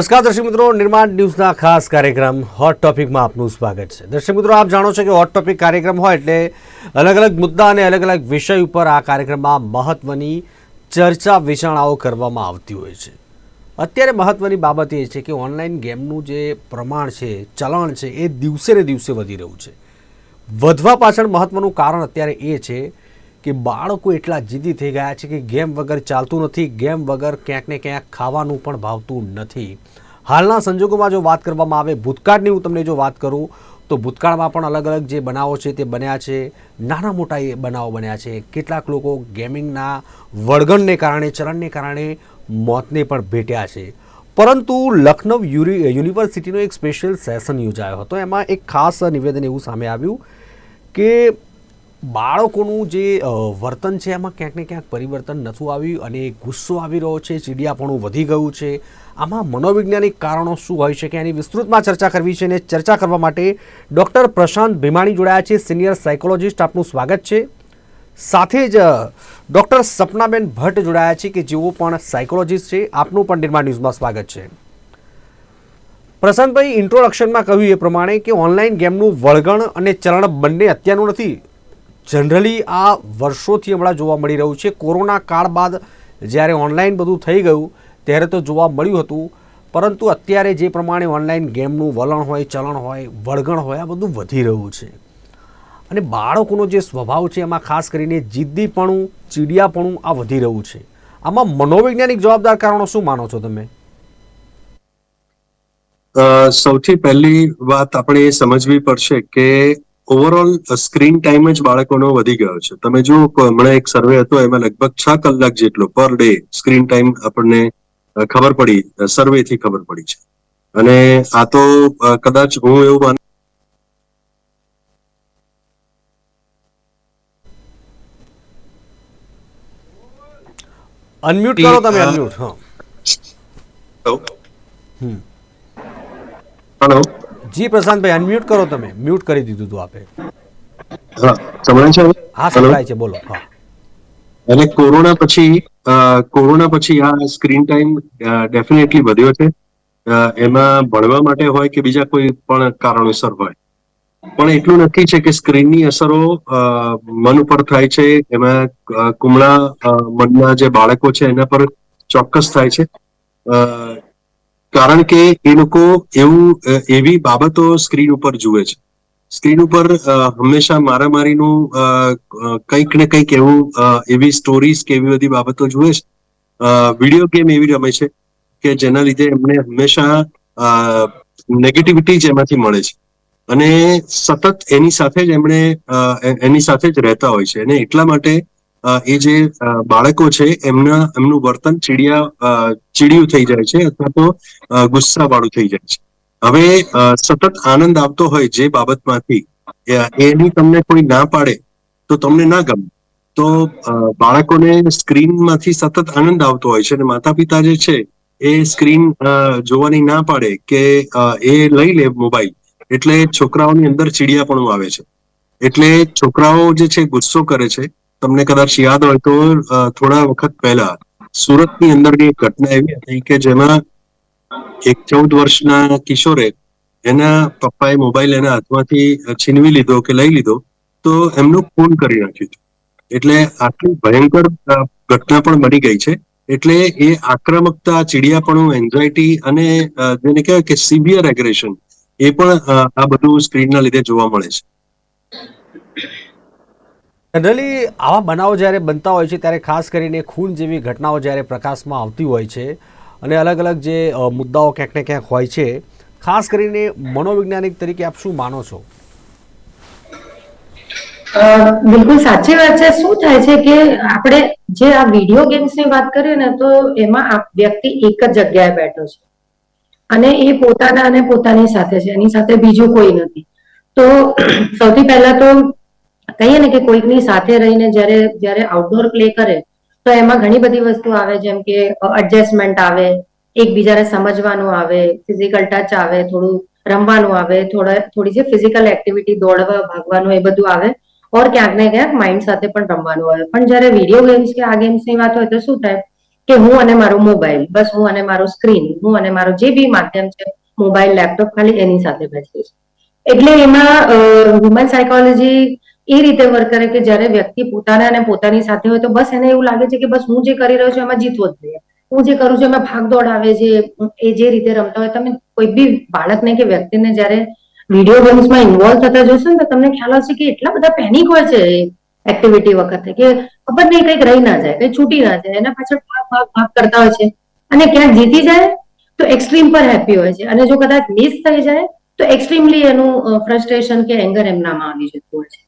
નમસ્કાર, દર્શક મિત્રો. નિર્માણ ન્યૂઝના ખાસ કાર્યક્રમ હોટ ટોપિકમાં આપનું સ્વાગત છે. દર્શક મિત્રો, આપ જાણો છો કે હોટ ટોપિક કાર્યક્રમ હોય એટલે અલગ અલગ મુદ્દા અને અલગ અલગ વિષય ઉપર આ કાર્યક્રમમાં મહત્ત્વની ચર્ચા, વિચારણાઓ કરવામાં આવતી હોય છે. અત્યારે મહત્ત્વની બાબત એ છે કે ઓનલાઈન ગેમનું જે પ્રમાણ છે, ચલણ છે, એ દિવસે ને દિવસે વધી રહ્યું છે. વધવા પાછળ મહત્ત્વનું કારણ અત્યારે એ છે કે બાળકો એટલા જીદી થઈ ગયા છે કે ગેમ વગર ચાલતું નથી, ગેમ વગર ક્યાંક ને ક્યાંક ખાવાનું પણ ભાવતું નથી. હાલના સંજોગોમાં જો વાત કરવામાં આવે, ભૂતકાળની હું તમને જો વાત કરું, તો ભૂતકાળમાં પણ અલગ અલગ જે બનાવો છે તે બન્યા છે. નાના મોટા એ બનાવો બન્યા છે. કેટલાક લોકો ગેમિંગના વળગણને કારણે ચરણને કારણે મોતને પણ ભેટ્યા છે. પરંતુ લખનૌ યુનિવર્સિટીનો એક સ્પેશિયલ સેશન યોજાયો હતો. એમાં એક ખાસ નિવેદન એવું સામે આવ્યું કે બાળકોનું જે વર્તન છે, એમાં ક્યાંક ને ક્યાંક પરિવર્તન નથી આવ્યું અને ગુસ્સો આવી રહ્યો છે, ચીડિયાપણું વધી ગયું છે. આમાં મનોવૈજ્ઞાનિક કારણો શું હોઈ શકે એની વિસ્તૃતમાં ચર્ચા કરવી છે અને ચર્ચા કરવા માટે ડૉક્ટર પ્રશાંત ભીમાણી જોડાયા છે, સિનિયર સાયકોલોજિસ્ટ. આપનું સ્વાગત છે. સાથે જ ડૉક્ટર સપનાબેન ભટ્ટ જોડાયા છે કે જેઓ પણ સાયકોલોજિસ્ટ છે. આપનું પણ નિર્માણ ન્યૂઝમાં સ્વાગત છે. પ્રશાંતભાઈ, ઇન્ટ્રોડક્શનમાં કહ્યું એ પ્રમાણે કે ઓનલાઈન ગેમનું વળગણ અને ચલણ બંને અત્યારનું નથી. જનરલી આ વર્ષોથી હમણાં જોવા મળી રહ્યું છે. કોરોના કાળ બાદ જ્યારે ઓનલાઈન બધું થઈ ગયું, ત્યારે તો જોવા મળ્યું હતું. પરંતુ અત્યારે જે પ્રમાણે ઓનલાઈન ગેમનું વલણ હોય, ચલણ હોય, વળગણ હોય, આ બધું વધી રહ્યું છે. અને બાળકોનો જે સ્વભાવ છે, એમાં ખાસ કરીને જિદ્દીપણું, ચીડિયાપણું આ વધી રહ્યું છે. આમાં મનોવૈજ્ઞાનિક જવાબદાર કારણો શું માનો છો તમે? સૌથી પહેલી વાત આપણે એ સમજવી પડશે કે ઓવરઓલ સ્ક્રીન ટાઈમ જ બાળકોનો વધી ગયો છે. તમે જુઓ કે હમણાં એક સર્વે હતો એમાં લગભગ છ કલાક જેટલો પર ડે સ્ક્રીન ટાઈમ આપણને ખબર પડી સર્વે થી ખબર પડી છે. અને આ તો કદાચ હું એવું માનું અનમ્યુટ કરો તમે અનમ્યુટ હા. હેલો જી પ્રશાંતભાઈ અનમ્યુટ કરો તમે. મ્યુટ કરી દીધું હતું આપે. હા સંભળાય છે બોલો હા. અને કોરોના પછી કોરોના પછી આ સ્ક્રીન ટાઈમ ડેફિનેટલી વધ્યો છે. એમાં ભણવા માટે હોય કે બીજા કોઈ પણ કારણોસર હોય. પણ એટલું નક્કી છે કે સ્ક્રીનની અસરો મન ઉપર થાય છે. એમાં કુમળા મનના જે બાળકો છે એના પર ચોક્કસ થાય છે. કારણ કે એ લોકો એવું એવી બાબતો સ્ક્રીન ઉપર જુએ છે. સ્ક્રીન ઉપર હંમેશા મારામારીનું કંઈક ને કંઈક એવું એવી સ્ટોરીઝ કે એવી બધી બાબતો જુએ છે. વીડિયો ગેમ એવી રમે છે કે જેના લીધે એમને હંમેશા નેગેટિવિટી જ એમાંથી મળે છે. અને સતત એની સાથે જ એમણે એની સાથે જ રહેતા હોય છે. અને એટલા માટે એ જે બાળકો છે, એમના, એમનું વર્તન ચીડિયા ચીડિયું થઈ જાય છે અથવા તો ગુસ્સા વાળું થઈ જાય છે. હવે સતત આનંદ આવતો હોય જે બાબતમાંથી એની તમને કોઈ ના પાડે, તો તમને ના ગમે. તો બાળકોને સ્ક્રીનમાંથી સતત આનંદ આવતો હોય છે અને માતા પિતા જે છે, એ સ્ક્રીન જોવાની ના પાડે કે એ લઈ લે મોબાઈલ. એટલે છોકરાઓની અંદર ચીડિયાપણું આવે છે. એટલે છોકરાઓ જે છે ગુસ્સો કરે છે તમને કદાચ યાદ હોય તો થોડા વખત પહેલા સુરતની અંદરની એક ઘટના એવી હતી કે જેમાં એક ચૌદ વર્ષના કિશોરે એના પપ્પાએ મોબાઈલ એના હાથમાંથી છીનવી લીધો કે લઈ લીધો, તો એમનું ખૂન કરી નાખ્યું એટલે આટલી ભયંકર ઘટના પણ બની ગઈ છે. એટલે એ આક્રમકતા, ચીડિયાપણું એન્ઝાયટી અને જેને કહેવાય કે સિવિયર એગ્રેશન એ પણ આ બધું સ્ક્રીનના લીધે જોવા મળે છે. જનરલી આવા બનાવો જ્યારે બનતા હોય છે, ત્યારે ખાસ કરીને ખૂન જેવી ઘટનાઓ જ્યારે પ્રકાશમાં આવતી હોય છે અને અલગ અલગ જે મુદ્દાઓ ક્યાંક ને ક્યાંક હોય છે, ખાસ કરીને મનોવૈજ્ઞાનિક તરીકે આપ શું માનો છો? બિલકુલ સાચી વાત છે. શું થાય છે કે આપણે જે આ વીડિયો ગેમ્સની વાત કરીએ ને, તો એમાં આ વ્યક્તિ એક જ જગ્યાએ બેઠો છે. અને એ પોતાના અને પોતાની સાથે છે. એની સાથે બીજું કોઈ નથી. તો, સૌથી પહેલા તો કહીએ ને કે કોઈકની સાથે રહીને જ્યારે જ્યારે આઉટડોર પ્લે કરે, તો એમાં ઘણી બધી વસ્તુ આવે, જેમ કે એડજસ્ટમેન્ટ આવે, એકબીજાને સમજવાનું આવે ફિઝિકલ ટચ આવે, થોડું રમવાનું આવે, થોડા, થોડી જે ફિઝિકલ એક્ટિવિટી દોડવા, ભાગવાનું એ બધું આવે, ઓર ક્યાંક ને ક્યાંક માઇન્ડ સાથે પણ રમવાનું આવે. પણ જ્યારે વીડિયો ગેમ્સ કે આ ગેમ્સની વાત હોય તો શું થાય કે હું અને મારો મોબાઈલ બસ હું અને મારો સ્ક્રીન હું અને મારો જે બી માધ્યમ છે મોબાઈલ લેપટોપ ખાલી એની સાથે બેસી છે એટલે એમાં હ્યુમન સાયકોલોજી એ રીતે વર્ક કરે કે જ્યારે વ્યક્તિ પોતાના અને પોતાની સાથે હોય તો બસ એને એવું લાગે છે કે બસ હું જે કરી રહ્યો છું એમાં જીતવો જ જોઈએ. હું જે કરું છું એમાં ભાગદોડ આવે છે એ જે રીતે રમતા હોય, તમે કોઈ બી બાળકને કે વ્યક્તિને જ્યારે વીડિયો ગેમ્સમાં ઇન્વોલ્વ થતા જોશો ને, તો તમને ખ્યાલ આવશે કે એટલા બધા પેનિક હોય છે એક્ટિવિટી વખતે કે ખબર નહીં, કંઈક રહી ના જાય કંઈ છૂટી ના જાય, એના પાછળ ભાગ ભાગ ભાગ કરતા હોય છે. અને ક્યાંક જીતી જાય તો એક્સ્ટ્રીમ પર હેપી હોય છે. અને જો કદાચ મિસ થઈ જાય તો એક્સ્ટ્રીમલી એનું ફ્રસ્ટ્રેશન કે એંગર એમનામાં આવી જતું હોય છે.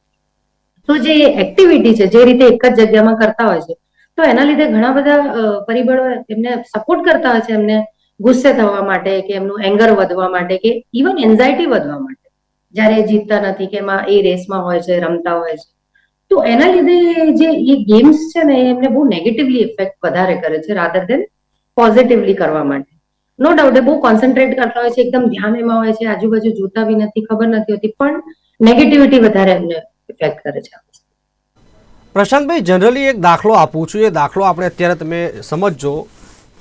તો જે એક્ટિવિટી છે, જે રીતે એક જ જગ્યામાં કરતા હોય છે, તો એના લીધે ઘણા બધા પરિબળો એમને સપોર્ટ કરતા હોય છે, એમને ગુસ્સે થવા માટે કે એમનું એંગર વધવા માટે કે ઇવન એન્ઝાયટી વધવા માટે. જ્યારે જીતતા નથી કે એમાં એ રેસમાં હોય છે, રમતા હોય છે. તો એના લીધે જે એ ગેમ્સ છે ને એમને બહુ નેગેટિવલી ઇફેક્ટ વધારે કરે છે રાધર દેન પોઝિટિવલી કરવા માટે. નો ડાઉટ એ બહુ કોન્સન્ટ્રેટ કરતા હોય છે, એકદમ ધ્યાન એમાં હોય છે, આજુબાજુ જોતા બી નથી, ખબર નથી હોતી, પણ નેગેટિવિટી વધારે એમને ઇફેક્ટ કરે છે પ્રશાંતભાઈ જનરલી એક દાખલો આપું છું. એ દાખલો આપણે અત્યારે તમે સમજજો.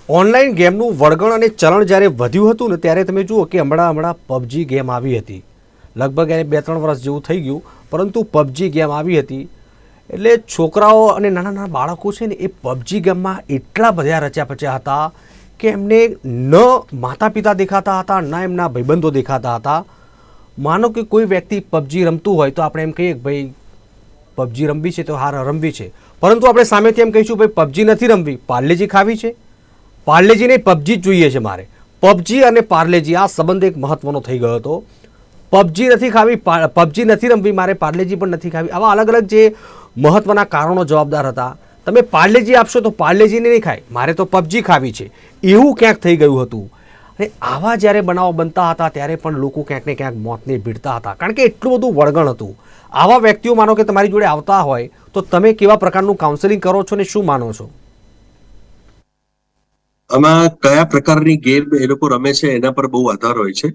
ઓનલાઈન ગેમનું વળગણ અને ચલણ જ્યારે વધ્યું હતું ને, ત્યારે તમે જુઓ કે હમણાં હમણાં પબજી ગેમ આવી હતી. લગભગ એને બે ત્રણ વર્ષ જેવું થઈ ગયું, પરંતુ પબજી ગેમ આવી હતી. એટલે છોકરાઓ અને નાના નાના બાળકો છે ને, એ પબજી ગેમમાં એટલા બધા રચ્યા પચ્યા હતા કે એમને ન માતા પિતા દેખાતા હતા, ન એમના ભાઈબંધો દેખાતા હતા. માનો કે કોઈ વ્યક્તિ પબજી રમતું હોય તો આપણે એમ કહીએ કે ભાઈ, પબજી રમવી છે તો હાર રમવી છે. પરંતુ આપણે સામેથી એમ કહીશું, ભાઈ, પબજી નથી રમવી, પાર્લેજી ખાવી છે. પાર્લેજી નહીં, પબજી જ જોઈએ છે મારે. પબજી અને પાર્લેજી, આ સંબંધ એક મહત્વનો થઈ ગયો હતો. પબજી નથી ખાવી પબજી નથી રમવી, મારે પાર્લેજી પણ નથી ખાવી. આવા અલગ અલગ જે મહત્વના કારણો જવાબદાર હતા. તમે પાર્લેજી આપશો તો પાર્લેજીને નહીં ખાય. મારે તો પબજી ખાવી છે. એવું ક્યાંક થઈ ગયું હતું. અને આવા જ્યારે બનાવો બનતા હતા, ત્યારે પણ લોકો ક્યાંક ને ક્યાંક મોતને ભીડતા હતા. કારણ કે એટલું બધું વળગણ હતું. આવા વ્યક્તિઓ માનો કે તમારી જોડે આવતા હોય, તો તમે કેવા પ્રકારનું કાઉન્સેલિંગ કરો છો ને શું માનો છો? આમાં કયા પ્રકારની ગેમ એ લોકો રમે છે, એના પર બહુ આધાર હોય છે.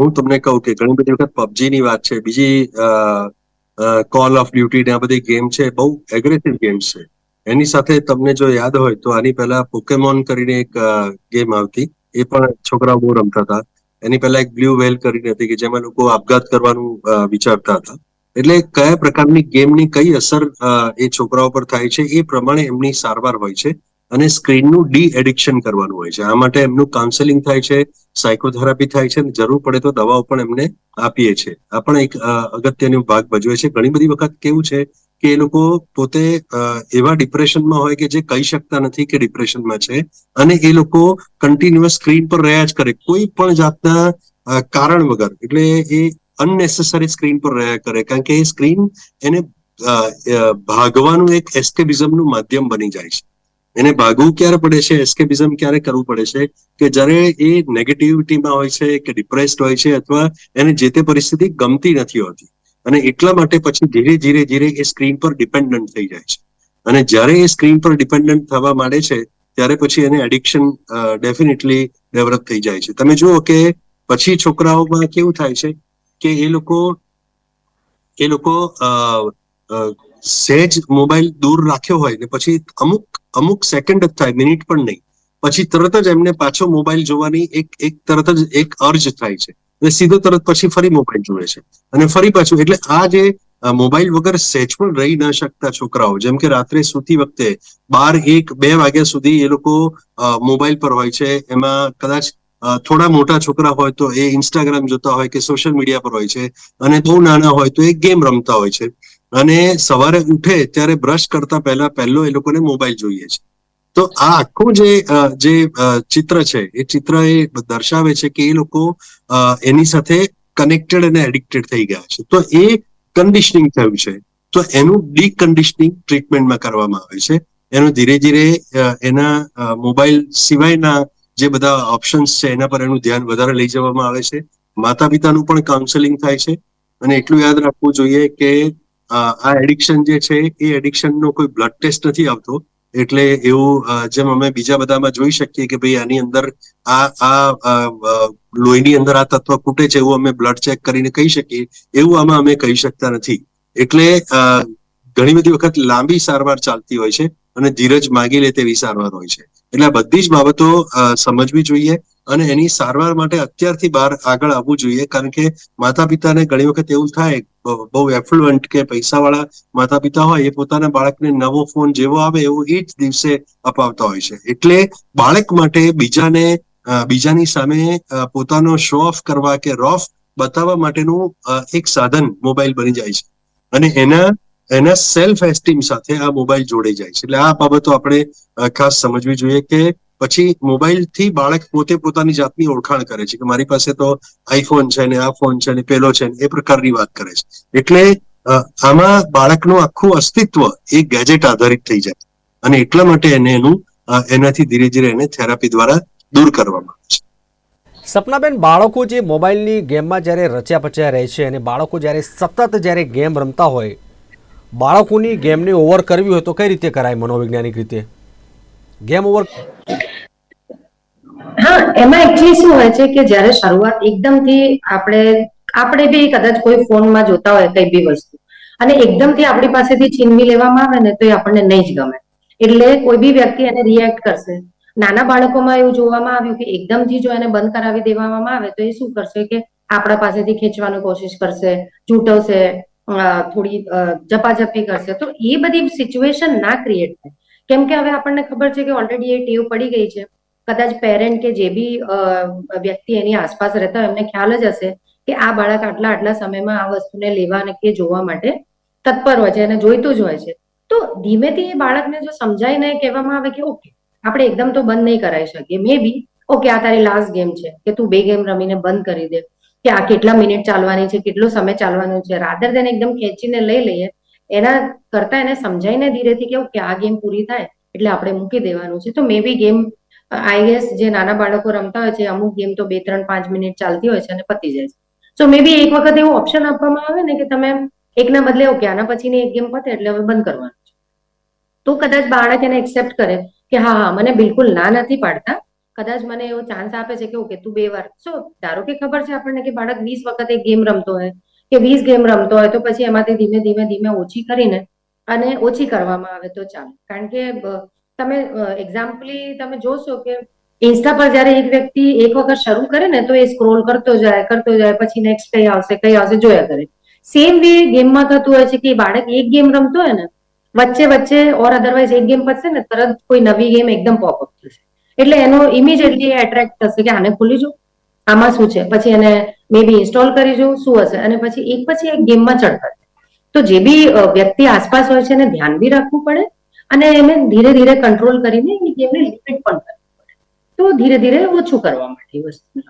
હું તમને કહું કે ઘણી બધી વખત પબજીની વાત છે, બીજી કોલ ઓફ ડ્યુટી ને આ બધી ગેમ છે, બહુ એગ્રેસિવ ગેમ્સ છે. એની સાથે તમને જો યાદ હોય, તો આની પહેલા પોકેમોન કરીને એક ગેમ આવતી. એ પણ છોકરાઓ બહુ રમતા હતા. એની પહેલા એક બ્લુ વેલ કરીને હતી કે જેમાં લોકો આપઘાત કરવાનું વિચારતા હતા. એટલે કયા પ્રકારની ગેમની કઈ અસર એ છોકરાઓ પર થાય છે એ પ્રમાણે એમની સારવાર હોય છે અને સ્ક્રીનનું ડી એડિક્શન કરવાનું હોય છે. આ માટે એમનું કાઉન્સેલિંગ થાય છે સાયકોથેરાપી થાય છે જરૂર પડે તો દવાઓ પણ એમને આપીએ છીએ આ પણ એક અગત્યનો ભાગ ભજવે છે. ઘણી બધી વખત કેવું છે કે એ લોકો પોતે એવા ડિપ્રેશનમાં હોય કે જે કહી શકતા નથી કે ડિપ્રેશનમાં છે. અને એ લોકો કન્ટિન્યુઅસ સ્ક્રીન પર રહ્યા જ કરે. કોઈ પણ જાતના કારણ વગર. એટલે એ અનનેસેસરી સ્ક્રીન પર રહ્યા કરે. કારણ કે એ સ્ક્રીન એને ભાગવાનું એક એસ્કેપિઝમનું માધ્યમ બની જાય છે. એને ભાગવું ક્યારે પડે છે? એસ્કેપિઝમ ક્યારે કરવું પડે છે? કે જ્યારે એ નેગેટિવિટીમાં હોય છે, કે ડિપ્રેસ્ડ હોય છે, અથવા એને જે તે પરિસ્થિતિ ગમતી નથી હોતી. અને એટલા માટે પછી ધીરે ધીરે ધીરે એ સ્ક્રીન પર ડિપેન્ડન્ટ થઈ જાય છે. અને જ્યારે એ સ્ક્રીન પર ડિપેન્ડન્ટ થવા માંડે છે, ત્યારે પછી એને એડિક્શન ડેફિનેટલી ડેવલપ થઈ જાય છે. તમે જુઓ કે પછી છોકરાઓમાં કેવું થાય છે કે એ લોકો એ લોકો સહેજ મોબાઈલ દૂર રાખ્યો હોય ને પછી અમુક અમુક સેકન્ડ જ થાય, મિનિટ પણ નહીં. પછી તરત જ એમને પાછો મોબાઈલ જોવાની એક એક તરત જ એક અર્જ થાય છે. અને સીધો તરત પછી ફરી મોબાઈલ જોવે છે. અને ફરી પાછું, એટલે આ જે મોબાઈલ વગર સહેજ પણ રહી ન શકતા છોકરાઓ, જેમ કે રાત્રે સૂતી વખતે બાર એક બે વાગ્યા સુધી એ લોકો મોબાઈલ પર હોય છે. એમાં કદાચ થોડા મોટા છોકરા હોય તો એ ઇન્સ્ટાગ્રામ જોતા હોય કે સોશિયલ મીડિયા પર હોય છે. અને બહુ નાના હોય તો એ ગેમ રમતા હોય છે. અને સવારે ઉઠે ત્યારે બ્રશ કરતા પહેલા પહેલો એ લોકોને મોબાઈલ જોઈએ છે. તો આ આખું જે જે ચિત્ર છે, એ ચિત્ર એ દર્શાવે છે કે એ લોકો એની સાથે કનેક્ટેડ અને એડિક્ટેડ થઈ ગયા છે. તો એ કન્ડિશનિંગ થયું છે. તો એનું ડીકન્ડિશનિંગ ટ્રીટમેન્ટમાં કરવામાં આવે છે. એનું ધીરે ધીરે એના મોબાઈલ સિવાયના જે બધા ઓપ્શન્સ છે, એના પર એનું ધ્યાન વધારે લઈ જવામાં આવે છે. માતા પિતાનું પણ કાઉન્સેલિંગ થાય છે. અને એટલું યાદ રાખવું જોઈએ કે આ એડિક્શન જે છે, એ એડિક્શનનો કોઈ બ્લડ ટેસ્ટ નથી આવતો. એટલે એવું જેમ અમે બીજા બધામાં જોઈ શકીએ કે ભાઈ આની અંદર આ આ લોહીની અંદર આ તત્વ ખૂટે છે એવું અમે બ્લડ ચેક કરીને કહી શકીએ. એવું આમાં અમે કહી શકતા નથી. એટલે ઘણી બધી વખત લાંબી સારવાર ચાલતી હોય છે અને ધીરજ માગી લે તેવી સારવાર હોય છે. એટલે આ બધી જ બાબતો સમજવી જોઈએ. અને એની સારવાર માટે અત્યારથી બહાર આગળ આવવું જોઈએ, કારણ કે માતા પિતાને ઘણી વખત એવું થાય, બહુ એફ્લુઅન્ટ કે પૈસાવાળા માતા પિતા હોય, એ પોતાના બાળકને નવો ફોન જેવો આવે એવો એ જ દિવસે અપાવતા હોય છે. એટલે બાળક માટે બીજાને બીજાની સામે પોતાનો શો ઓફ કરવા કે રોફ બતાવવા માટેનું એક સાધન મોબાઈલ બની જાય છે. અને એના એના સેલ્ફ એસ્ટીમ સાથે આ મોબાઈલ જોડાઈ જાય છે. એટલે આ બાબતો આપણે ખાસ સમજવી જોઈએ કે પછી મોબાઈલથી બાળક પોતે પોતાની જાતની ઓળખાણ કરે છે કે મારી પાસે તો આઈફોન છે ને આ ફોન છે ને પેલો છે ને એ પ્રકારની વાત કરે છે. એટલે આમાં બાળકનું આખું અસ્તિત્વ એ ગેજેટ આધારિત થઈ જાય અને એટલા માટે એને એનું એનાથી ધીરે ધીરે એને થેરાપી દ્વારા દૂર કરવામાં આવે છે. સપનાબેન, બાળકો જે મોબાઈલની ગેમમાં જ્યારે રચ્યા પચ્યા રહે છે અને બાળકો જ્યારે સતત જ્યારે ગેમ રમતા હોય, બાળકોની ગેમને ઓવર કરવી હોય તો કઈ રીતે કરાય મનોવૈજ્ઞાનિક રીતે? ગેમ ઓવર હા, એમાં એકચ્યુઅલી શું હોય છે કે જ્યારે શરૂઆત એકદમથી આપણે આપણે બી કદાચ કોઈ ફોનમાં જોતા હોય કઈ બી વસ્તુ, અને એકદમથી આપણી પાસેથી છીનવી લેવામાં આવે ને તો એ આપણને નહીં જ ગમે. એટલે કોઈ બી વ્યક્તિ એને રિએક્ટ કરશે. નાના બાળકોમાં એવું જોવામાં આવ્યું કે એકદમથી જો એને બંધ કરાવી દેવામાં આવે તો એ શું કરશે કે આપણા પાસેથી ખેંચવાની કોશિશ કરશે, ચૂંટવશે થોડી જપાજપી કરશે. તો એ બધી સિચ્યુએશન ના ક્રિએટ થાય. કેમ કે હવે આપણને ખબર છે કે ઓલરેડી એ ટેવ પડી ગઈ છે. કદાચ પેરેન્ટ કે જે બી વ્યક્તિ એની આસપાસ રહેતા હોય, એમને ખ્યાલ જ હશે કે આ બાળક આટલા આટલા સમયમાં આ વસ્તુને લેવા અને કે જોવા માટે તત્પર હોય છે અને જોઈતું જ હોય છે. તો ધીમેથી એ બાળકને જો સમજાઈને કહેવામાં આવે કે, ઓકે, આપણે એકદમ તો બંધ નહીં કરાવી શકીએ. મે બી ઓકે, આ તારી લાસ્ટ ગેમ છે, કે તું બે ગેમ રમીને બંધ કરી દે. કે આ કેટલા મિનિટ ચાલવાની છે, કેટલો સમય ચાલવાનો છે. રાધર દેન એકદમ ખેંચીને લઈ લઈએ, એના કરતા એને સમજાઈને ધીરેથી કે, ઓકે, આ ગેમ પૂરી થાય, એટલે આપણે મૂકી દેવાનું છે. તો મે બી ગેમ આઈ ગેસ જે નાના બાળકો રમતા હોય છે, અમુક ગેમ તો બે, ત્રણ, પાંચ મિનિટ ચાલતી હોય છે અને પતી જાય છે. સો મે બી એક વખત એવું ઓપ્શન આપવામાં આવે ને કે તમે એકના બદલે ઓકે આના પછીની એક ગેમ પતે એટલે હવે બંધ કરવાનું છે. તો કદાચ બાળક એને એક્સેપ્ટ કરે કે હા હા, મને બિલકુલ ના નથી પાડતા. કદાચ મને એવો ચાન્સ આપે છે કે ઓકે, તું બે વાર. સો ધારો કે ખબર છે આપણને કે બાળક વીસ વખત એક ગેમ રમતો હોય કે વીસ ગેમ રમતો હોય તો પછી એમાંથી ધીમે ધીમે ધીમે ઓછી કરીને અને ઓછી કરવામાં આવે તો ચાલે. કારણ કે તમે એક્ઝામ્પલી તમે જોશો કે ઇન્સ્ટા પર જ્યારે એક વ્યક્તિ એક વખત શરૂ કરે ને, તો એ સ્ક્રોલ કરતો જાય કરતો જાય, પછી નેક્સ્ટ કઈ આવશે કઈ આવશે, જોયા કરે. સેમ વે ગેમમાં થતું હોય છે કે બાળક એક ગેમ રમતો હોય ને, વચ્ચે વચ્ચે ઓર અધરવાઇઝ એક ગેમ પતશે ને, તરત કોઈ નવી ગેમ એકદમ પોપઅપ થશે. એટલે એનો ઇમિડિયેટલી એટ્રેક્ટ થશે કે આને ખોલી જો, આમાં શું છે? પછી એને મે બી ઇન્સ્ટોલ કરી જો, શું હશે? અને પછી એક પછી એક ગેમમાં ચડતા તો જે બી વ્યક્તિ આસપાસ હોય છે એને ધ્યાન બી રાખવું પડે અને એને ધીરે ધીરે કંટ્રોલ કરીને એમને લિમિટ પણ કરવી તો ધીરે ધીરે ઓછું કરવા માટે વસ્તુ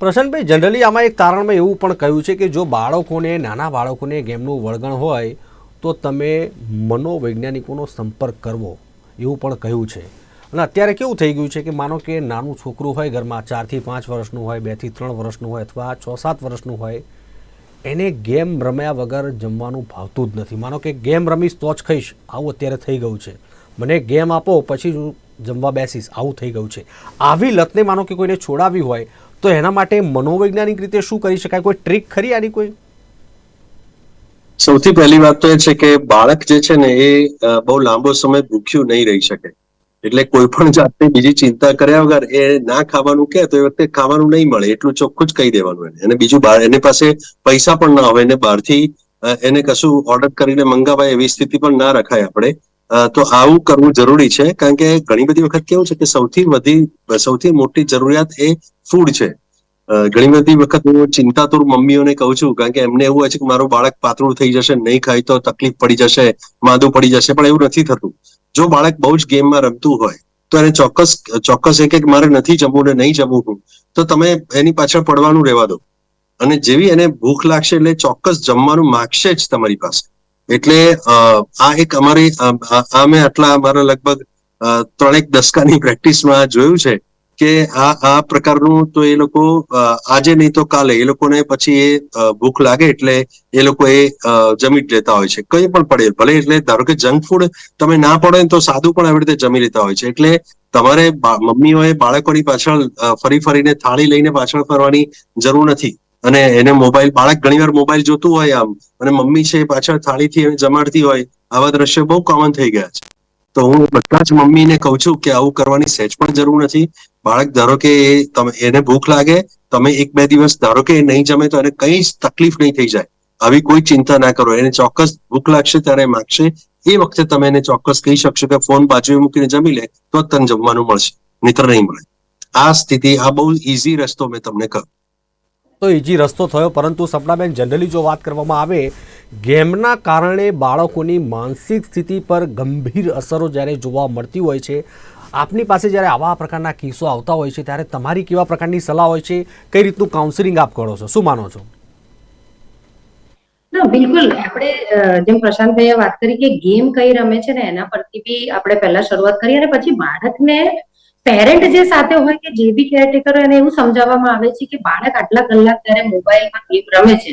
પ્રશાંતભાઈ જનરલી આમાં એક કારણમાં એવું પણ કહ્યું છે કે જો બાળકોને, નાના બાળકોને ગેમનું વળગણ હોય, તો તમે મનોવૈજ્ઞાનિકોનો સંપર્ક કરવો એવું પણ કહ્યું છે. અને અત્યારે કેવું થઈ ગયું છે કે માનો કે નાનું છોકરું હોય, ઘરમાં ચારથી પાંચ વર્ષનું હોય, બેથી ત્રણ વર્ષનું હોય અથવા છ સાત વર્ષનું હોય એને ગેમ રમ્યા વગર જમવાનું ભાવતું જ નથી. માનો કે ગેમ રમીશ તો જ ખાઈશ. આવું અત્યારે થઈ ગયું છે. મને ગેમ આપો, પછી હું જમવા બેસીશ. આવું થઈ ગયું છે. આવી લતને માનો કે કોઈને છોડાવી હોય, તો એના માટે મનોવૈજ્ઞાનિક રીતે શું કરી શકાય? કોઈ ટ્રીક ખરી આની કોઈ? સૌથી પહેલી વાત તો એ છે કે બાળક જે છે ને એ બહુ લાંબો સમય ભૂખ્યું નહીં રહી શકે. એટલે કોઈ પણ જાતની બીજી ચિંતા કર્યા વગર એ ના ખાવાનું કે તો એ વખતે ખાવાનું નહીં મળે, એટલું ચોખ્ખું જ કહી દેવાનું એને. અને બીજું બહાર, એની પાસે પૈસા પણ ના હોય, એને બહારથી એને કશું ઓર્ડર કરીને મંગાવાય એવી સ્થિતિ પણ ના રખાય આપણે. તો આવું કરવું જરૂરી છે, કારણ કે ઘણી બધી વખત કેવું છે કે સૌથી વધી, સૌથી મોટી જરૂરિયાત એ ફૂડ છે. ઘણી બધી વખત હું ચિંતાતુર મમ્મીઓને કહું છું, કારણ કે એમને એવું હોય છે કે મારું બાળક પાતળું થઈ જશે, નહીં ખાય તો તકલીફ પડી જશે, માદું પડી જશે, પણ એવું નથી થતું. જો બાળક બહુ જ ગેમમાં રમતું હોય, તો એને ચોક્કસ ચોક્કસ એક એક મારે નથી જમવું ને નહીં જમવું તો તમે એની પાછળ પડવાનું રહેવા દો. અને જેવી એને ભૂખ લાગશે એટલે ચોક્કસ જમવાનું માગશે જ તમારી પાસે. એટલે આ એક અમારી આ મેં આટલા અમારા લગભગ ત્રણેક દસકાની પ્રેક્ટિસમાં જોયું છે. કે આ આ પ્રકારનું તો એ લોકો આજે નહીં તો કાલે. એ લોકોને પછી એ ભૂખ લાગે એટલે એ લોકો એ જમી લેતા હોય છે. કંઈ પણ પડે, ભલે એટલે ધારો કે જંક ફૂડ તમે ના પડે તો સાદું પણ આવી રીતે જમી લેતા હોય છે. એટલે તમારે મમ્મીઓએ બાળકોની પાછળ ફરી ફરીને થાળી લઈને પાછળ ફરવાની જરૂર નથી. અને એને મોબાઈલ, બાળક ઘણીવાર મોબાઈલ જોતું હોય આમ, અને મમ્મી છે પાછળ થાળીથી એને જમાડતી હોય, આવા દ્રશ્યો બહુ કોમન થઈ ગયા છે. તો હું બધા જ મમ્મીને કહું છું કે આવું કરવાની સહેજ પણ જરૂર નથી. બાળક ધારો કે તમે એને ભૂખ લાગે, તમે એક બે દિવસ ધારો કે નહીં જમે તો એને કઈ તકલીફ નહીં થઈ જાય. આવી કોઈ ચિંતા ના કરો. એને ચોક્કસ ભૂખ લાગશે ત્યારે માગશે. એ વખતે તમે એને ચોક્કસ કહી શકશો કે ફોન બાજુએ મૂકીને જમી લે, તો તને જમવાનું મળશે. નહીતર નહીં મળે. આ સ્થિતિ, આ બહુ ઈઝી રસ્તો મેં તમને કહ્યું. તો ઈજી રસ્તો થયો, પરંતુ સપનાબેન જનરલી જો વાત કરવામાં આવે, ગેમના કારણે બાળકોની માનસિક સ્થિતિ પર ગંભીર અસરો જ્યારે જોવા મળતી હોય છે. આપની પાસે જ્યારે આવા પ્રકારના કેસો આવતા હોય છે, ત્યારે તમારી કેવા પ્રકારની સલાહ હોય છે? કઈ રીતનું કાઉન્સિલિંગ આપ કરો છો? શું માનો છો? ના, બિલકુલ. આપણે જેમ પ્રશાંતભાઈએ વાત કરી કે ગેમ કઈ રમે છે ને, એના પરથી બી આપણે પહેલા શરૂઆત કરી અને પછી બાળકને પેરેન્ટ જે સાથે હોય કે જે બી કેરટેકર એને એવું સમજાવવામાં આવે છે કે બાળક આટલા કલાક ત્યારે મોબાઈલમાં ગેમ રમે છે.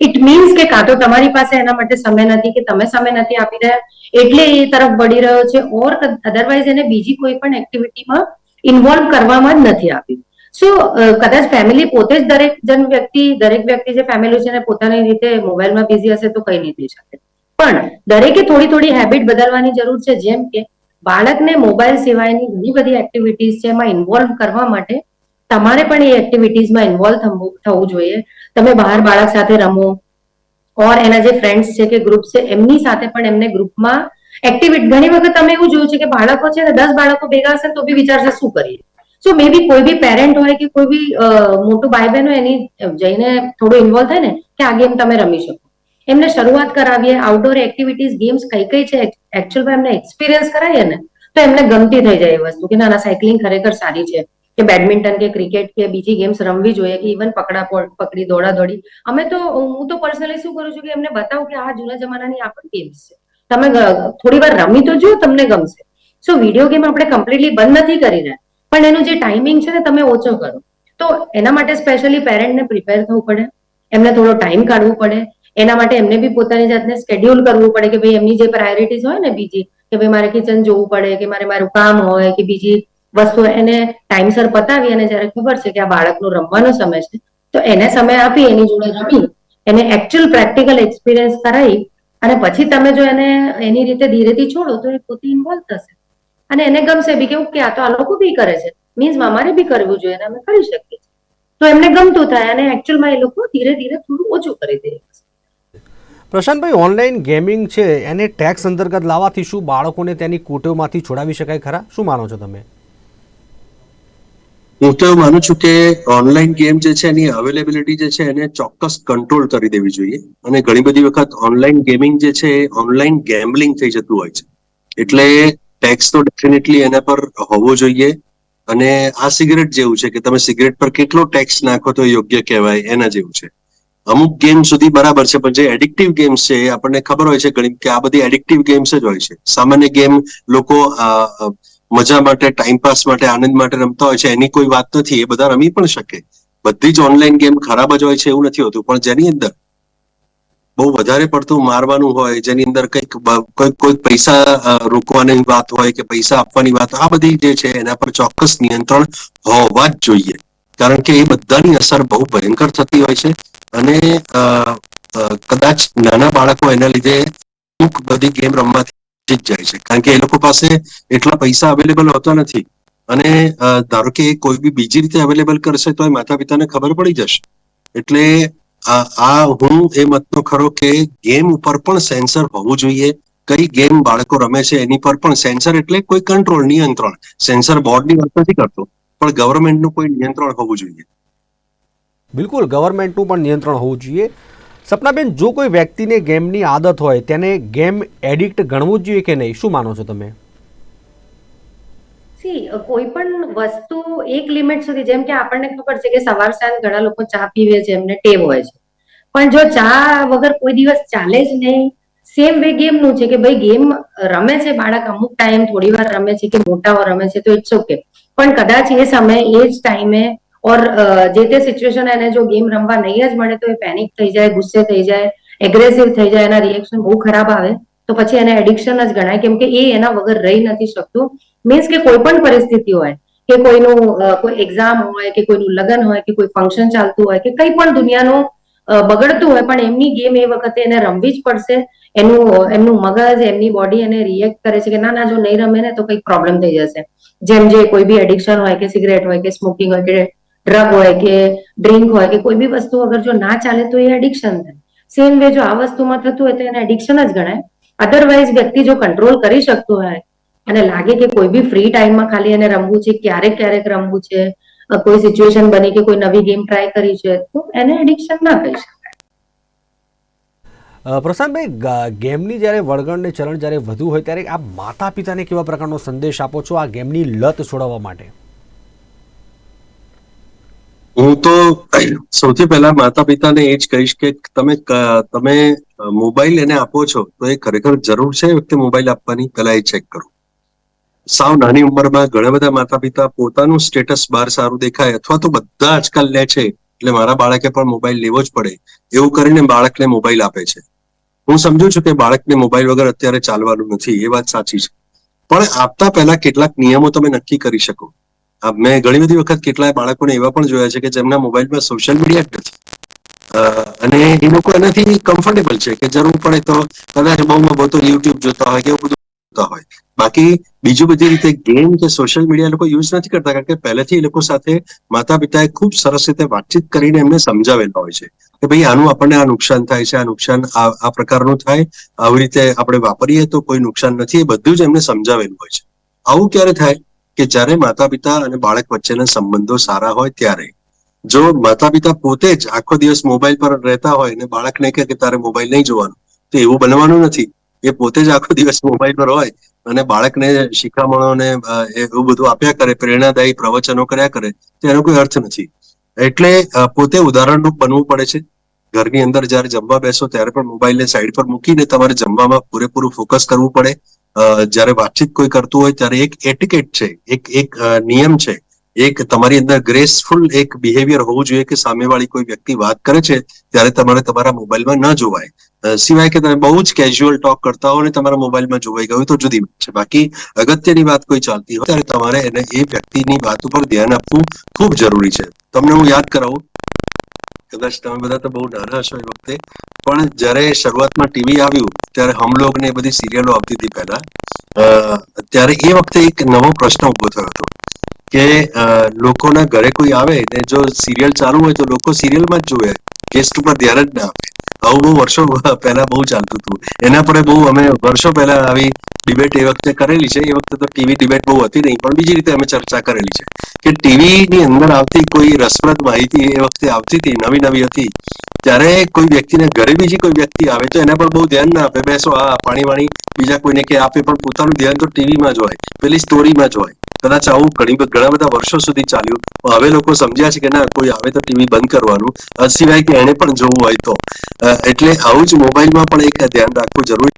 ઇટ મીન્સ કે કાં તો તમારી પાસે એના માટે સમય નથી કે તમે સમય નથી આપી રહ્યા. એટલે એ તરફ વળી રહ્યો છે. ઓર અધરવાઇઝ એને બીજી કોઈ પણ એક્ટિવિટીમાં ઇન્વોલ્વ કરવામાં જ નથી આપી સો કદાચ ફેમિલી પોતે જ દરેક જન વ્યક્તિ, દરેક વ્યક્તિ જે ફેમિલી છે ને પોતાની રીતે મોબાઈલમાં બિઝી હશે તો કઈ નહીં થઈ શકે. પણ દરેકે થોડી થોડી હેબિટ બદલવાની જરૂર છે. જેમ કે બાળકને મોબાઈલ સિવાયની ઘણી બધી એક્ટિવિટીઝ છે એમાં ઇન્વોલ્વ કરવા માટે તમારે પણ એ એક્ટિવિટીઝમાં ઇન્વોલ્વ થવું જોઈએ. તમે બહાર બાળક સાથે રમો. ઓર એના જે ફ્રેન્ડ્સ છે કે ગ્રુપ છે, એમની સાથે પણ એમને ગ્રુપમાં એક્ટિવિટી ઘણી વખત તમે એવું જોયું છે કે બાળકો છે ને દસ બાળકો ભેગા હશે તો બી વિચારશે શું કરીએ. સો મે બી કોઈ બી પેરેન્ટ હોય કે કોઈ બી મોટું ભાઈ બહેન એની જઈને થોડું ઇન્વોલ્વ થાય ને કે આ ગેમ તમે રમી શકો. એમને શરૂઆત કરાવીએ આઉટડોર એક્ટિવિટીઝ ગેમ્સ કઈ કઈ છે એકચ્યુઅલમાં એમને એક્સપિરિયન્સ કરાવીએ ને, તો એમને ગમતી થઈ જાય એ વસ્તુ કે ના ના સાયકલિંગ ખરેખર સારી છે. કે બેડમિન્ટન કે ક્રિકેટ કે બીજી ગેમ્સ રમવી જોઈએ કે ઇવન પકડા પકડી દોડા દોડી અમે તો, હું તો પર્સનલી શું કરું છું કે એમને બતાવું કે આ જૂના જમાનાની આ પણ ગેમ્સ છે. તમે થોડી વાર રમી તો જુઓ, તમને ગમશે. સો વીડિયો ગેમ આપણે કમ્પ્લીટલી બંધ નથી કરી રહ્યા પણ એનું જે ટાઈમિંગ છે ને, તમે ઓછો કરો. તો એના માટે સ્પેશિયલી પેરેન્ટને પ્રિપેર થવું પડે. એમને થોડો ટાઈમ કાઢવું પડે. એના માટે એમને બી પોતાની જાતને સ્કેડ્યુલ કરવું પડે કે ભાઈ એમની જે પ્રાયોરિટીઝ હોય ને બીજી, કે ભાઈ મારે કિચન જોવું પડે, કે મારે મારું કામ હોય, કે બીજી વસ્તુ એને ટાઈમસર પતાવી અને જ્યારે ખબર છે કે આ બાળકનો રમવાનો સમય છે, તો એને સમય આપી એની જોડે રમી, એને એકચ્યુઅલ પ્રેક્ટિકલ એક્સપિરિયન્સ કરાવી અને પછી તમે જો એને એની રીતે ધીરેથી છોડો તો એ પોતે ઇન્વોલ્વ થશે. અને એને ગમશે બી કે ઓકે આ તો આ લોકો બી કરે છે મીન્સ અમારે બી કરવું જોઈએ અને અમે કરી શકીએ તો એમને ગમતું થાય અને એકચ્યુઅલમાં એ લોકો ધીરે ધીરે થોડું ઓછું કરી દે. પ્રશાંતભાઈ ઓનલાઈન ગેમિંગ છે, એને ટેક્સ અંતર્ગત લાવવાથી શું બાળકોને તેની કોટોમાંથી છોડાવી શકાય ખરા? શું માનો છો તમે? હું તો માનું છું કે ઓનલાઈન ગેમ જે છે એની અવેલેબિલિટી જે છે એને ચોક્કસ કંટ્રોલ કરી દેવી જોઈએ. અને ઘણી બધી વખત ઓનલાઈન ગેમિંગ જે છે એ ઓનલાઈન ગેમ્બલિંગ થઈ જતું હોય છે. એટલે ટેક્સ તો ડેફિનેટલી એના પર હોવો જોઈએ. અને આ સિગરેટ જેવું છે કે તમે સિગરેટ પર કેટલો ટેક્સ નાખો તો યોગ્ય કહેવાય, એના જેવું છે. અમુક ગેમ સુધી બરાબર છે, પણ જે એડિક્ટિવ ગેમ્સ છે આપણને ખબર હોય છે કે આ બધી એડિક્ટિવ ગેમ્સ જ હોય છે. સામાન્ય ગેમ લોકો મજા માટે ટાઈમપાસ માટે, આનંદ માટે રમતા હોય છે, એની કોઈ વાત નથી, એ બધા રમી પણ શકે. બધી જ ઓનલાઈન ગેમ ખરાબ જ હોય છે એવું નથી હોતું, પણ જેની અંદર બહુ વધારે પડતું મારવાનું હોય, જેની અંદર કંઈક કોઈ કોઈ પૈસા રોકવાની વાત હોય કે પૈસા આપવાની વાત, આ બધી જે છે એના પર ચોક્કસ નિયંત્રણ હોવા જ જોઈએ. કારણ કે એ બધાની અસર બહુ ભયંકર થતી હોય છે અને કદાચ નાના બાળકો એના લીધે અમુક બધી ગેમ રમવાથી જ જાય છે. કારણ કે એ લોકો પાસે એટલા પૈસા અવેલેબલ હોતા નથી. અને ધારો કે કોઈ બી બીજી રીતે અવેલેબલ કરશે તો એ માતા પિતાને ખબર પડી જશે. એટલે, આ હું એ મતનો ખરો કે ગેમ ઉપર પણ સેન્સર હોવું જોઈએ. કઈ ગેમ બાળકો રમે છે એની પર પણ સેન્સર એટલે કોઈ કંટ્રોલ નિયંત્રણ. સેન્સર બોર્ડની વાત નથી કરતો. પણ ગવર્મેન્ટનું કોઈ નિયંત્રણ હોવું જોઈએ. બિલકુલ ગવર્મેન્ટનું પણ નિયંત્રણ હોવું જોઈએ. સપનાબેન, જો કોઈ વ્યક્તિને ગેમની આદત હોય, તેને ગેમ એડિક્ટ ગણવું જોઈએ કે નહીં? શું માનો છો તમે? સી, કોઈ પણ વસ્તુ એક લિમિટ સુધી, જેમ કે આપણને ખબર છે કે સવાર સાંજ ઘણા લોકો ચા પીવે છે, એમને ટેવ હોય છે. પણ જો ચા વગર કોઈ દિવસ ચાલે જ નહીં સેમ વે ગેમનું છે કે ભાઈ ગેમ રમે છે બાળક, અમુક ટાઈમ થોડી વાર રમે છે કે મોટા રમે છે, તો ઇટ્સ ઓકે પણ કદાચ એ સમયે, એ જ ટાઈમે ઓર જે તે સિચ્યુએશન એને જો ગેમ રમવા નહીં જ મળે તો એ પેનિક થઈ જાય, ગુસ્સે થઈ જાય એગ્રેસિવ થઈ જાય, એના રિએક્શન બહુ ખરાબ આવે, તો પછી એને એડિક્શન જ ગણાય, કેમ કે એ એના વગર રહી નથી શકતું. મીન્સ કે કોઈ પણ પરિસ્થિતિ હોય, કે કોઈનું કોઈ એક્ઝામ હોય, કે કોઈનું લગ્ન હોય, કે કોઈ ફંક્શન ચાલતું હોય, કે કંઈ પણ દુનિયાનું બગડતું હોય, પણ એમની ગેમ એ વખતે એને રમવી જ પડશે. એનું, એમનું મગજ, એમની બોડી એને રિએક્ટ કરે છે કે ના ના, જો નહીં રમે ને, તો કંઈક પ્રોબ્લેમ થઈ જશે. જેમ જે કોઈ બી એડિક્શન હોય, કે સિગરેટ હોય, કે સ્મોકિંગ હોય, કે ડ્રગ હોય કે ડ્રિંક હોય કે કોઈ બી વસ્તુ અગર જો ના ચાલે તો એ એડિક્શન થાય. સેમ વે જો આ વસ્તુમાં થતું હોય તો એને એડિક્શન જ ગણાય. અધરવાઇઝ વ્યક્તિ જો કંટ્રોલ કરી શકતો હોય અને લાગે કે કોઈ બી ફ્રી ટાઈમમાં ખાલી એને રમવું છે, ક્યારેક ક્યારેક રમવું છે કોઈ સિચ્યુએશન બની કે કોઈ નવી ગેમ ટ્રાય કરી છે, તો એને એડિક્શન ના કહી શકાય પ્રશાંતભાઈ ગેમની જ્યારે વળગણ ને ચલણ જ્યારે વધુ હોય ત્યારે આ માતા પિતાને કેવા પ્રકારનો સંદેશ આપો છો આ ગેમની લત છોડાવવા માટે? હું તો સૌથી પહેલા માતા પિતાને એ જ કહીશ કે તમે તમે મોબાઈલ એને આપો છો તો એ ખરેખર જરૂર છે એ વખતે મોબાઈલ આપવાની? પહેલા એ ચેક કરો. સાવ નાની ઉંમરમાં ઘણા બધા માતા પિતા પોતાનું સ્ટેટસ બહાર સારું દેખાય અથવા તો બધા આજકાલ લે છે, એટલે મારા બાળકે પણ મોબાઈલ લેવો જ પડે. એવું કરીને બાળકને મોબાઈલ આપે છે. હું સમજુ છું કે બાળકને મોબાઈલ વગર અત્યારે ચાલવાનું નથી, એ વાત સાચી છે. પણ આપતા પહેલા કેટલાક નિયમો તમે નક્કી કરી શકો. મેં ઘણી બધી વખત કેટલાય બાળકોને એવા પણ જોયા છે કે જેમના મોબાઈલમાં સોશિયલ મીડિયા જ નથી અને એ લોકો એનાથી કમ્ફર્ટેબલ છે કે જરૂર પડે તો કદાચ બહુમાં બહુ તો યુટ્યુબ જોતા હોય કે એવું બધું જોતા હોય. બાકી બીજું બધી રીતે ગેમ કે સોશિયલ મીડિયા લોકો યુઝ નથી કરતા કારણ કે પહેલેથી એ લોકો સાથે માતા પિતાએ ખૂબ સરસ રીતે વાતચીત કરીને એમને સમજાવેલા હોય છે કે ભાઈ આનું આપણને આ નુકસાન થાય છે, આ નુકસાન આ પ્રકારનું થાય, આવી રીતે આપણે વાપરીએ તો કોઈ નુકસાન નથી, એ બધું જ એમને સમજાવેલું હોય છે. આવું ક્યારે થાય? કે જ્યારે માતા પિતા અને બાળક વચ્ચેના સંબંધો સારા હોય ત્યારે. જો માતા પિતા પોતે જ આખો દિવસ મોબાઈલ પર રહેતા હોય અને બાળકને કહે કે તારે મોબાઈલ નહીં જોવાનું તો એવું બનવાનું નથી. એ પોતે જ આખો દિવસ મોબાઈલ પર હોય અને બાળકને શિખામણો ને અ, એવું બધું આપ્યા કરે પ્રેરણાદાયી પ્રવચનો કર્યા કરે તો એનો કોઈ અર્થ નથી. એટલે પોતે ઉદાહરણરૂપ બનવું પડે છે. ઘરની અંદર જ્યારે જમવા બેસો ત્યારે પણ મોબાઈલને સાઈડ પર મૂકીને તમારે જમવામાં પૂરેપૂરું ફોકસ કરવું પડે. જ્યારે વાતચીત કોઈ કરતું હોય ત્યારે એક એટિકેટ છે, એક એક નિયમ છે, એક તમારી અંદર ગ્રેસફુલ એક બિહેવિયર હોવું જોઈએ કે સામેવાળી કોઈ વ્યક્તિ વાત કરે છે, ત્યારે તમારે તમારા મોબાઈલમાં ન જોવાય. સિવાય કે તમે બહુ જ કેઝ્યુઅલ ટોક કરતા હો અને તમારા મોબાઈલમાં જોવાઈ ગયું તો જુદી છે. બાકી અગત્યની વાત કોઈ ચાલતી હોય ત્યારે તમારે એને એ વ્યક્તિની વાત ઉપર ધ્યાન આપવું ખૂબ જરૂરી છે. તમને હું યાદ કરાવું કદાચ તમે બધા તો બહુ નાના છો એ વખતે. પણ જ્યારે શરૂઆતમાં ટીવી આવ્યું, ત્યારે હમલોગ ને બધી સિરિયલો આવતી હતી પહેલા. ત્યારે એ વખતે એક નવો પ્રશ્ન ઊભો થયો હતો કે લોકોના ઘરે કોઈ આવે ને જો સિરિયલ ચાલુ હોય તો લોકો સિરિયલમાં જ જોવે ગેસ્ટ ઉપર ધ્યાન જ ના આપે. આવું બહુ વર્ષો પહેલા બહુ ચાલતું હતું. એના પર બહુ અમે વર્ષો પહેલા આવી ડિબેટ એ વખતે કરેલી છે, એ વખતે તો ટીવી ડિબેટ બહુ હતી નહીં, પણ બીજી રીતે અમે ચર્ચા કરેલી છે કે ટીવીની અંદર આવતી કોઈ રસપ્રદ માહિતી એ વખતે આવતી હતી, નવી નવી હતી. ત્યારે કોઈ વ્યક્તિને ઘરે બીજી કોઈ વ્યક્તિ આવે તો એના પર બહુ ધ્યાન ના આપે બેસો આ પાણી વાણી બીજા કોઈને કે આપે, પણ પોતાનું ધ્યાન તો ટીવીમાં જ હોય, પેલી સ્ટોરીમાં જ હોય. કદાચ આવું ઘણી ઘણા બધા વર્ષો સુધી ચાલ્યું. પણ હવે લોકો સમજ્યા છે કે ના, કોઈ આવે તો ટીવી બંધ કરવાનું. સિવાય કે એને પણ જોવું હોય તો. એટલે આવું જ મોબાઈલમાં પણ એક ધ્યાન રાખવું જરૂરી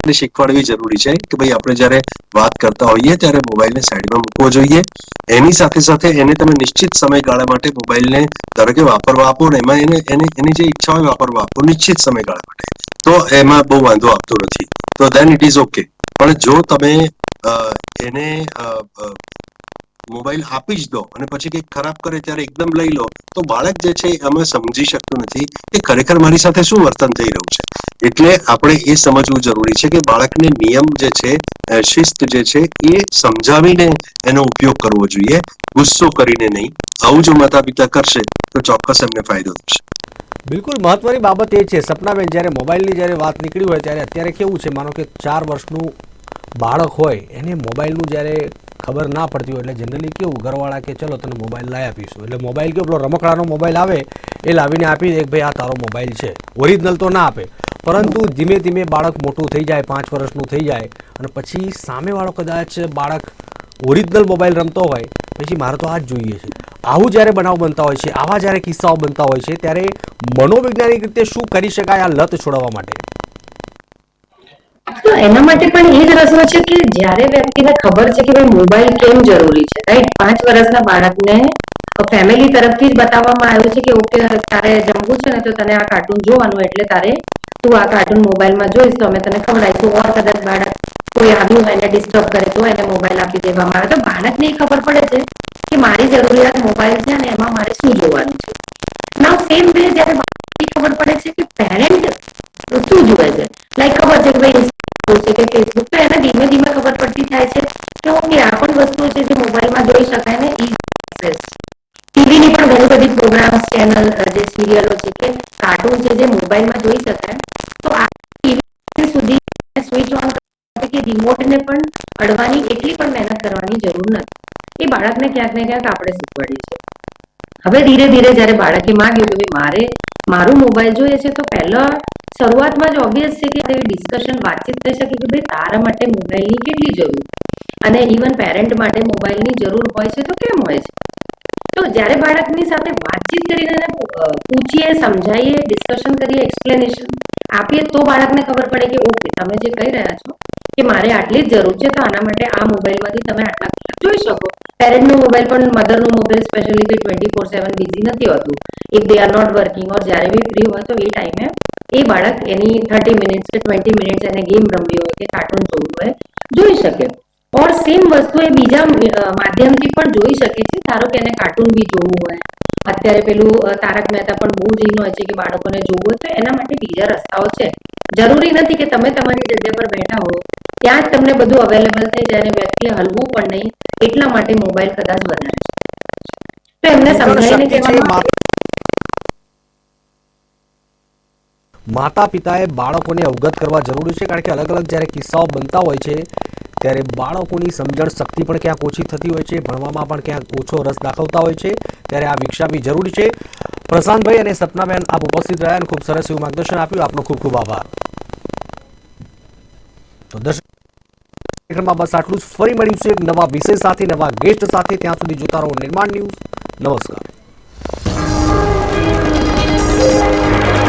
ને શીખવાડવી જરૂરી છે કે ભાઈ આપણે જ્યારે વાત કરતા હોઈએ ત્યારે મોબાઈલને સાઈડમાં મૂકવો જોઈએ. એની સાથે સાથે એને તમે નિશ્ચિત સમયગાળા માટે મોબાઈલને ધારો કે વાપરવા આપો ને એમાં એને એને, એની જે ઈચ્છા હોય વાપરવા આપો નિશ્ચિત સમયગાળા માટે. તો એમાં બહુ વાંધો આપતો નથી. તો દેન ઇટ ઇઝ ઓકે પણ જો તમે એને મોબાઈલ આપી જ દો અને પછી કંઈક ખરાબ કરે ત્યારે એકદમ લઈ લો, તો બાળક જે છે આમાં સમજી શકતું નથી કે ખરેખર મારી સાથે શું વર્તન થઈ રહ્યું છે. એટલે આપણે એ સમજવું જરૂરી છે કે બાળકને નિયમ જે છે શિસ્ત જે છે, એ સમજાવીને એનો ઉપયોગ કરવો જોઈએ. ગુસ્સો કરીને નહીં. આવું જો માતા પિતા કરશે તો ચોક્કસ એમને ફાયદો થશે. બિલકુલ મહત્વની બાબત એ છે, સપનાબેન જ્યારે મોબાઈલની જ્યારે વાત નીકળી હોય ત્યારે અત્યારે કેવું છે? માનો કે ચાર વર્ષનું બાળક હોય, એને મોબાઈલનું જ્યારે ખબર ના પડતી હોય એટલે જનરલી કેવું, ઘરવાળા કે ચલો તને મોબાઈલ લાવી આપીશું. એટલે મોબાઈલ કેવો, પેલો રમકડાનો મોબાઈલ આવે એ લાવીને આપી દે કે ભાઈ આ તારો મોબાઈલ છે. ઓરિજિનલ તો ના આપે. પરંતુ ધીમે ધીમે બાળક મોટું થઈ જાય, પાંચ વર્ષનું થઈ જાય અને પછી સામેવાળો કદાચ બાળક ઓરિજિનલ મોબાઈલ રમતો હોય, પછી મારે તો આ જ જોઈએ છે. આવું જ્યારે બનાવ બનતા હોય છે, આવા જ્યારે કિસ્સાઓ બનતા હોય છે, ત્યારે મનોવૈજ્ઞાનિક રીતે શું કરી શકાય આ લત છોડાવવા માટે? તો એના માટે પણ એ જ રસ્તો છે કે જ્યારે વ્યક્તિને ખબર છે કે ભાઈ મોબાઈલ કેમ જરૂરી છે રાઈટ પાંચ વર્ષના બાળકને ફેમિલી તરફથી જ બતાવવામાં આવ્યું છે કે ઓકે તારે જમવું છે ને તો તને આ કાર્ટૂન જોવાનું એટલે તારે તું આ કાર્ટૂન મોબાઈલમાં જોઈશ તો અમે તને ખવડાવીશું. ઓર કદાચ બાળક કોઈ આવ્યું એને ડિસ્ટર્બ કરે તો એને મોબાઈલ આપી દેવામાં આવે. તો બાળકને એ ખબર પડે છે કે મારી જરૂરિયાત મોબાઈલ છે અને એમાં મારે શું જોવાનું છે. નાવ સેમ વે જ્યારે ખબર પડે છે કે પેરેન્ટ શું જુએ છે. લાઈક ખબર છે કે ભાઈ Instagram છે કે ફેસબુક તો એને ધીમે ધીમે ખબર પડતી થાય છે કે ઓકે આ પણ વસ્તુઓ છે મોબાઈલમાં જોઈ શકાય ને ઈઝી ટીવીની પણ ઘણી બધી પ્રોગ્રામ્સ ચેનલ જે સિરિયલો છે કે કાર્ટૂન છે જે મોબાઈલમાં જોઈ શકાય. તો આ ટીવી સુધી સ્વિચ ઓન કે રિમોટને પણ અડવાની એટલી પણ મહેનત કરવાની જરૂર નથી. એ બાળકને ક્યાંક ને ક્યાંક આપણે શીખવાડીએ છે હવે ધીરે ધીરે જ્યારે બાળકે માંગ્યું કે મારે મારું મોબાઈલ જોઈએ છે, તો પહેલા શરૂઆતમાં જ ઓબ્વિયસ છે કે ડિસ્કશન વાતચીત થઈ શકે કે ભાઈ, તારા માટે મોબાઈલની કેટલી જરૂર અને ઇવન પેરેન્ટ માટે મોબાઈલની જરૂર હોય છે તો કેમ હોય છે? તો જ્યારે બાળકની સાથે વાતચીત કરીને પૂછીએ, સમજાવીએ ડિસ્કશન કરીએ એક્સપ્લેનેશન આપીએ તો બાળકને ખબર પડે કે ઓકે, તમે જે કહી રહ્યા છો કે મારે આટલી જ જરૂર છે તો આના માટે આ મોબાઈલમાંથી તમે આટલા જોઈ શકો. પેરેન્ટનો મોબાઈલ પણ મધરનો મોબાઈલ સ્પેશિયલી કે ટ્વેન્ટી ફોર સેવન બિઝી નથી હોતું. If they are not working or જ્યારે બી ફ્રી હોય તો એ ટાઈમે એ બાળક એની થર્ટી મિનિટ્સ કે ટ્વેન્ટી મિનિટ્સ એને ગેમ રમવી હોય કે કાર્ટૂન જોવું હોય, જોઈ શકે. ઓર સેમ વસ્તુ એ બીજા માધ્યમથી પણ જોઈ શકે છે ધારો કે એને કાર્ટૂન બી જોવું હોય. અત્યારે પેલું તારક મહેતા પણ બહુ જ હોય છે કે બાળકોને જોવું હોય તો એના માટે બીજા રસ્તાઓ છે. જરૂરી નથી કે તમે તમારી જગ્યા પર બેઠા હો ત્યાં જ તમને બધું અવેલેબલ થઈ જાય અને વ્યક્તિએ હલવું પણ નહીં એટલા માટે મોબાઈલ કદાચ વધારે છે. તો એમને સમજાવીને કહેવાનું માતા પિતાએ બાળકોને અવગત કરવા જરૂરી છે કારણ કે અલગ અલગ જ્યારે કિસ્સાઓ બનતા હોય છે ત્યારે બાળકોની સમજણ શક્તિ પણ ક્યાંક ઓછી થતી હોય છે, ભણવામાં પણ ક્યાંક ઓછો રસ દાખવતા હોય છે. ત્યારે આ વિકસાવવી જરૂરી છે. પ્રશાંતભાઈ અને સપનાબેન આપ ઉપસ્થિત રહ્યા અને ખૂબ સરસ એવું માર્ગદર્શન આપ્યું. આપનો ખૂબ ખૂબ આભાર. તો દર્શક, કાર્યક્રમમાં બસ આટલું જ. ફરી મળ્યું છે નવા વિષય સાથે, નવા ગેસ્ટ સાથે. ત્યાં સુધી જોતા રહો નિર્માણ ન્યૂઝ. નમસ્કાર.